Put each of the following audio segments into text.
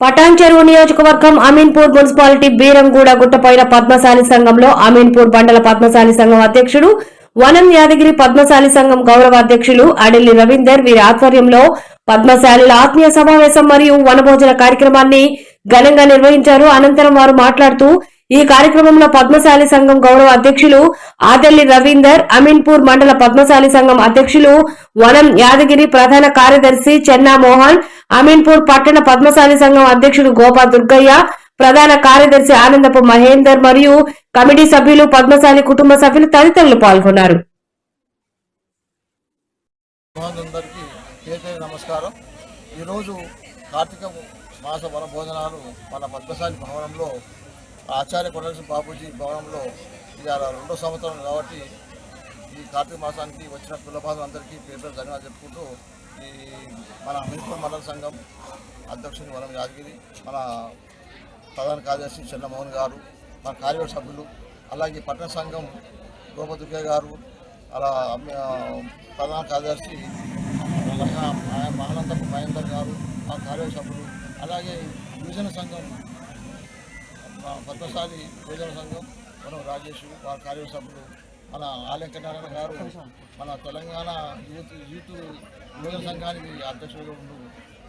పటాన్ చెరువు నియోజకవర్గం అమీన్పూర్ మున్సిపాలిటీ బీరంగూడ గుట్టపైన పద్మశాలి సంఘంలో అమీన్పూర్ మండల పద్మశాలి సంఘం అధ్యక్షుడు వనం యాదగిరి పద్మశాలి సంఘం గౌరవ అధ్యక్షులు అడిల్లి రవీందర్ వీరి ఆధ్వర్యంలో పద్మశాలిల ఆత్మీయ సమావేశం మరియు వనభోజన కార్యక్రమాన్ని ఘనంగా నిర్వహించారు. అనంతరం వారు మాట్లాడుతూ ఈ కార్యక్రమంలో పద్మశాలి సంఘం గౌరవ అధ్యక్షులు ఆదల్లి రవీందర్ అమీన్పూర్ మండల పద్మశాలి సంఘం అధ్యక్షులు వనం యాదగిరి ప్రధాన కార్యదర్శి చెన్నా మోహన్ అమీన్పూర్ పట్టణ పద్మశాలి సంఘం అధ్యక్షుడు గోపా దుర్గయ్య ప్రధాన కార్యదర్శి ఆనందపు మహేందర్ మరియు కమిటీ సభ్యులు పద్మశాలి కుటుంబ సభ్యులు తదితరులు పాల్గొన్నారు. నమస్కారం. ఈరోజు కార్తీక మాస వన భోజనాలు మన పద్మశాలి భవనంలో ఆచార్య కొనలసి బాబూజీ భవనంలో ఇవాళ రెండో సంవత్సరం కాబట్టి ఈ కార్తీక మాసానికి వచ్చిన కులబాధలు అందరికీ పేరు పేరు ధన్యవాదాలు చెప్పుకుంటూ ఈ మన అమీర్పూర్ మండల సంఘం అధ్యక్షుడు వనం యాదగిరి మన ప్రధాన కార్యదర్శి చంద్రమోహన్ గారు మన కార్యవర్గ సభ్యులు అలాగే పట్టణ సంఘం గోపదుర్గయ్య గారు అలా ప్రధాన కార్యదర్శి మహానందపు మహేందర్ గారు మా కార్యవర్గ సభ్యులు అలాగే యువజన సంఘం మా పద్మశాలి యువజన సంఘం మనం రాజేష్ మా కార్యవర్గ సభ్యులు మన ఆలయంకనారాయణ గారు మన తెలంగాణ యూత్ యూత్ యువజన సంఘానికి అధ్యక్షుడు ఉండు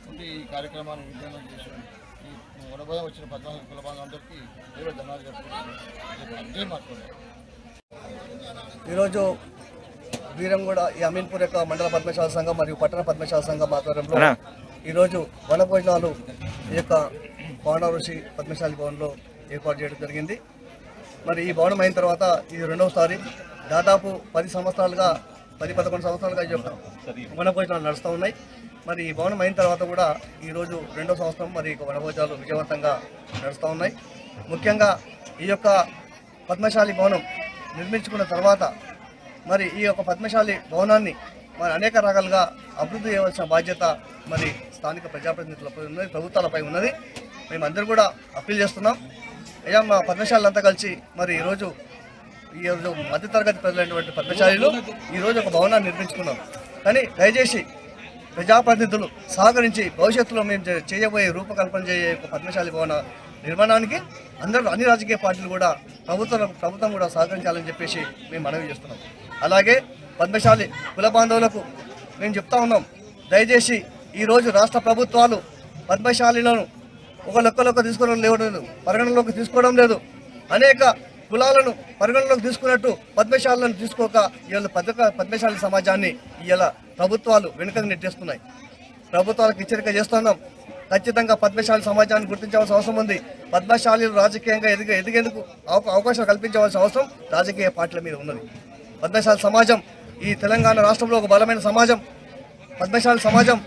ఉండి ఈ కార్యక్రమాన్ని విజయవంతం చేసి ఈ వనబోధం వచ్చిన పద్నాలుగు కులబాంధవులందరికీ ఏదో జై మాట్లాడారు ఈరోజు వీరంగూడ ఈ అమీన్పూర్ యొక్క మండల పద్మశాల సంఘం మరియు పట్టణ పద్మశాల సంఘం ఆధ్వర్యంలో ఈరోజు వన భోజనాలు ఈ యొక్క భవన ఋషి పద్మశాలి భవన్లో ఏర్పాటు చేయడం జరిగింది. మరి ఈ భవనం అయిన తర్వాత ఇది రెండవసారి దాదాపు పది సంవత్సరాలుగా పది పదకొండు సంవత్సరాలుగా ఈ యొక్క వన భోజనాలు నడుస్తూ ఉన్నాయి. మరి ఈ భవనం అయిన తర్వాత కూడా ఈరోజు రెండో సంవత్సరం మరి వనభోజనాలు విజయవంతంగా నడుస్తూ ఉన్నాయి. ముఖ్యంగా ఈ యొక్క పద్మశాలి భవనం నిర్మించుకున్న తర్వాత మరి ఈ యొక్క పద్మశాలి భవనాన్ని మరి అనేక రకాలుగా అభివృద్ధి చేయవలసిన బాధ్యత మరి స్థానిక ప్రజాప్రతినిధులపై ఉన్నది ప్రభుత్వాలపై ఉన్నది. మేమందరూ కూడా అప్పీల్ చేస్తున్నాం. అయ్యా మా పద్మశాలంతా కలిసి మరి ఈరోజు ఈ రోజు మధ్యతరగతి ప్రజలైనటువంటి పద్మశాలీలు ఈరోజు ఒక భవనాన్ని నిర్మించుకున్నాం కానీ దయచేసి ప్రజాప్రతినిధులు సహకరించి భవిష్యత్తులో మేము చేయబోయే రూపకల్పన చేయే ఒక పద్మశాలి భవన నిర్మాణానికి అందరూ అన్ని రాజకీయ పార్టీలు కూడా ప్రభుత్వం ప్రభుత్వం కూడా సహకరించాలని చెప్పేసి మేము మనవి చేస్తున్నాం. అలాగే పద్మశాలి కుల బాంధవులకు మేము చెప్తా ఉన్నాం. దయచేసి ఈరోజు రాష్ట్ర ప్రభుత్వాలు పద్మశాలిలను ఒక లెక్కలోకి తీసుకోవడం లేదు పరిగణలోకి తీసుకోవడం లేదు. అనేక కులాలను పరిగణలోకి తీసుకున్నట్టు పద్మశాలను తీసుకోక ఇవాళ పద్మ పద్మశాలి సమాజాన్ని ఇవాళ ప్రభుత్వాలు వెనుకకు నెట్టేస్తున్నాయి. ప్రభుత్వాలకు హెచ్చరిక చేస్తున్నాం. ఖచ్చితంగా పద్మశాలి సమాజాన్ని గుర్తించవలసిన అవసరం ఉంది. పద్మశాలీలు రాజకీయంగా ఎదిగే ఎదిగేందుకు అవకా- అవకాశం కల్పించవలసిన అవసరం రాజకీయ పార్టీల మీద ఉన్నది. పద్మశాలి సమాజం ఈ తెలంగాణ రాష్ట్రంలో ఒక బలమైన సమాజం. పద్మశాలి సమాజం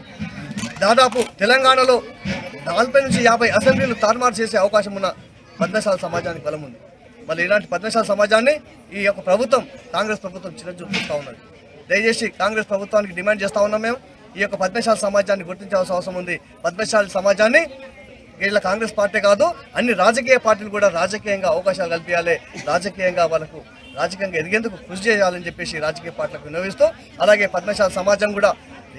దాదాపు తెలంగాణలో నలభై నుంచి యాభై అసెంబ్లీలు తారుమారు చేసే అవకాశం ఉన్న పద్మశాల సమాజానికి బలం ఉంది. మరి ఇలాంటి పద్మశాల సమాజాన్ని ఈ యొక్క ప్రభుత్వం కాంగ్రెస్ ప్రభుత్వం చిరంజీవి ఉన్నది. దయచేసి కాంగ్రెస్ ప్రభుత్వానికి డిమాండ్ చేస్తూ ఉన్నాం మేము. ఈ యొక్క పద్మశాల సమాజాన్ని గుర్తించాల్సిన అవసరం ఉంది. పద్మశాల సమాజాన్ని వీళ్ళ కాంగ్రెస్ పార్టీ కాదు అన్ని రాజకీయ పార్టీలు కూడా రాజకీయంగా అవకాశాలు కల్పించాలి. రాజకీయంగా వాళ్ళకు రాజకీయంగా ఎదిగేందుకు కృషి చేయాలని చెప్పేసి రాజకీయ పార్టీలకు వినవిస్తూ అలాగే పద్మశాల సమాజం కూడా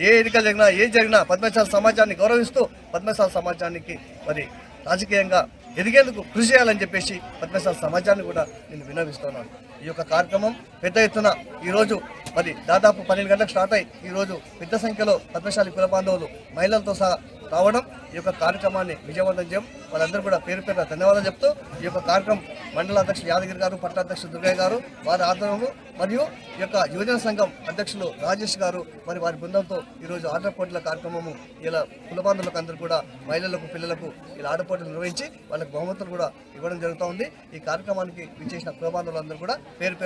ఏ ఎన్నికలు జరిగినా ఏం జరిగినా పద్మశాల సమాజాన్ని గౌరవిస్తూ పద్మశాల సమాజానికి మరి రాజకీయంగా ఎదిగేందుకు కృషి చేయాలని చెప్పేసి పద్మశాల సమాజాన్ని కూడా నేను వినవిస్తున్నాను ఈ యొక్క కార్యక్రమం పెద్ద ఎత్తున ఈరోజు మరి దాదాపు పన్నెండు గంటలకు స్టార్ట్ అయ్యి ఈరోజు పెద్ద సంఖ్యలో పద్మశాలి కుల బాంధవులు మహిళలతో సహా రావడం ఈ యొక్క కార్యక్రమాన్ని విజయవంతం చేయడం వాళ్ళందరూ కూడా పేరు పేరున ధన్యవాదాలు చెప్తూ ఈ యొక్క కార్యక్రమం మండల అధ్యక్షులు యాదగిరి గారు పట్టణ అధ్యక్షులు దుర్గయ్య గారు వారి ఆధ్వర్యంలో మరియు ఈ యొక్క యువజన సంఘం అధ్యక్షులు రాజేష్ గారు మరి వారి బృందంతో ఈరోజు ఆటపోటీల కార్యక్రమము ఇలా కులబాంధులకు అందరూ కూడా మహిళలకు పిల్లలకు ఇలా ఆటపోటీలు నిర్వహించి వాళ్ళకి బహుమతులు కూడా ఇవ్వడం జరుగుతూ ఉంది. ఈ కార్యక్రమానికి విచ్చేసిన కులబాంధవులందరూ కూడా పేరు పేరు